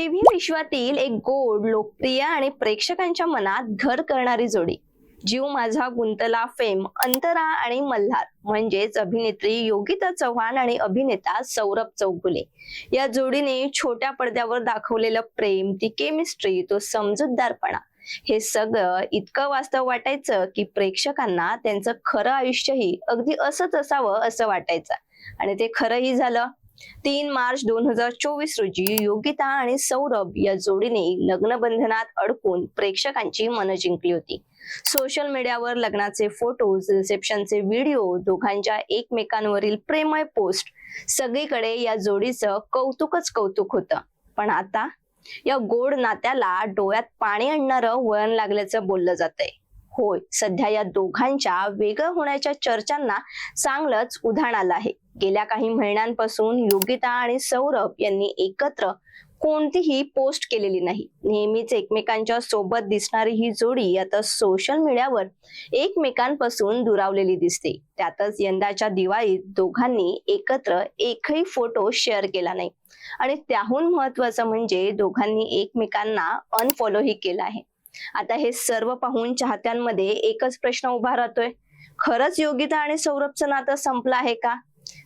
TV विश्वातील एक गोड लोकप्रिय आणि प्रेक्षकांच्या मनात घर करणारी जोडी. जीव माझा गुंतला फेम अंतरा आणि मल्हार. म्हणजेच अभिनेत्री योगिता चव्हाण आणि अभिनेता सौरभ चौगुले. या जोडीने छोट्या पडद्यावर दाखवलेलं प्रेम ती केमिस्ट्री तो समजूतदारपणा. हे सगळं इतकं वास्तव वाटायचं की प्रेक्षकांना त्यांचं खरं आयुष्यही अगदी असंच असावं असं वाटायचं. आणि ते खरंही झालं. तीन मार्च दोन हजार चोवीस रोजी योगिता आणि सौरभ या जोडीने लग्नबंधनात अडकून प्रेक्षकांची मनं जिंकली होती. सोशल मीडियावर लग्नाचे फोटोज रिसेप्शनचे व्हिडिओ दोघांच्या एकमेकांवरील प्रेमय पोस्ट सगळीकडे या जोडीचं कौतुकच कौतुक होतं. पण आता या गोड नात्याला डोळ्यात पाणी आणणारं वळण लागल्याचं बोललं जातंय. होय. सध्या या दोघांच्या वेगळं होण्याच्या चर्चांना चांगलंच उधाण आलं आहे. गेल्या काही महिन्यांपासून योगिता आणि सौरभ यांनी एकत्र कोणतीही पोस्ट केलेली नाही. नेहमीच एकमेकांच्या सोबत दिसणारी ही जोडी आता सोशल मीडियावर एकमेकांपासून दुरावलेली दिसते. त्यातच यंदाच्या दिवाळीत दोघांनी एकत्र एकही फोटो शेअर केला नाही. आणि त्याहून महत्वाचं म्हणजे दोघांनी एकमेकांना अनफॉलोही केलं आहे. आता हे सर्व पाहून चाहत्यांमध्ये एकच प्रश्न उभा राहतोय. खरंच योगिता आणि सौरभचं नातं संपलं आहे का?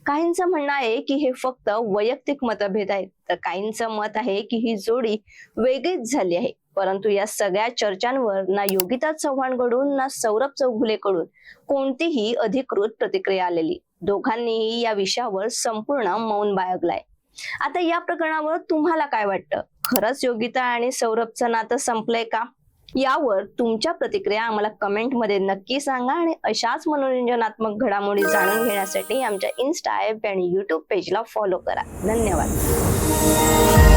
काहींचं म्हणणं आहे की हे फक्त वैयक्तिक मतभेद आहेत. तर काहींचं मत आहे की ही जोडी वेगळीच झाली आहे. परंतु या सगळ्या चर्चांवर ना योगिता चव्हाणकडून ना सौरभ चौघुलेकडून कोणतीही अधिकृत प्रतिक्रिया आलेली. दोघांनीही या विषयावर संपूर्ण मौन बाळगलाय. आता या प्रकरणावर तुम्हाला काय वाटतं? खरंच योगिता आणि सौरभचं नातं संपलंय का? यावर तुमच्या प्रतिक्रिया आम्हाला कमेंटमध्ये नक्की सांगा आणि अशाच मनोरंजनात्मक घडामोडी जाणून घेण्यासाठी आमच्या इन्स्टा ऍप आणि युट्यूब पेजला फॉलो करा. धन्यवाद.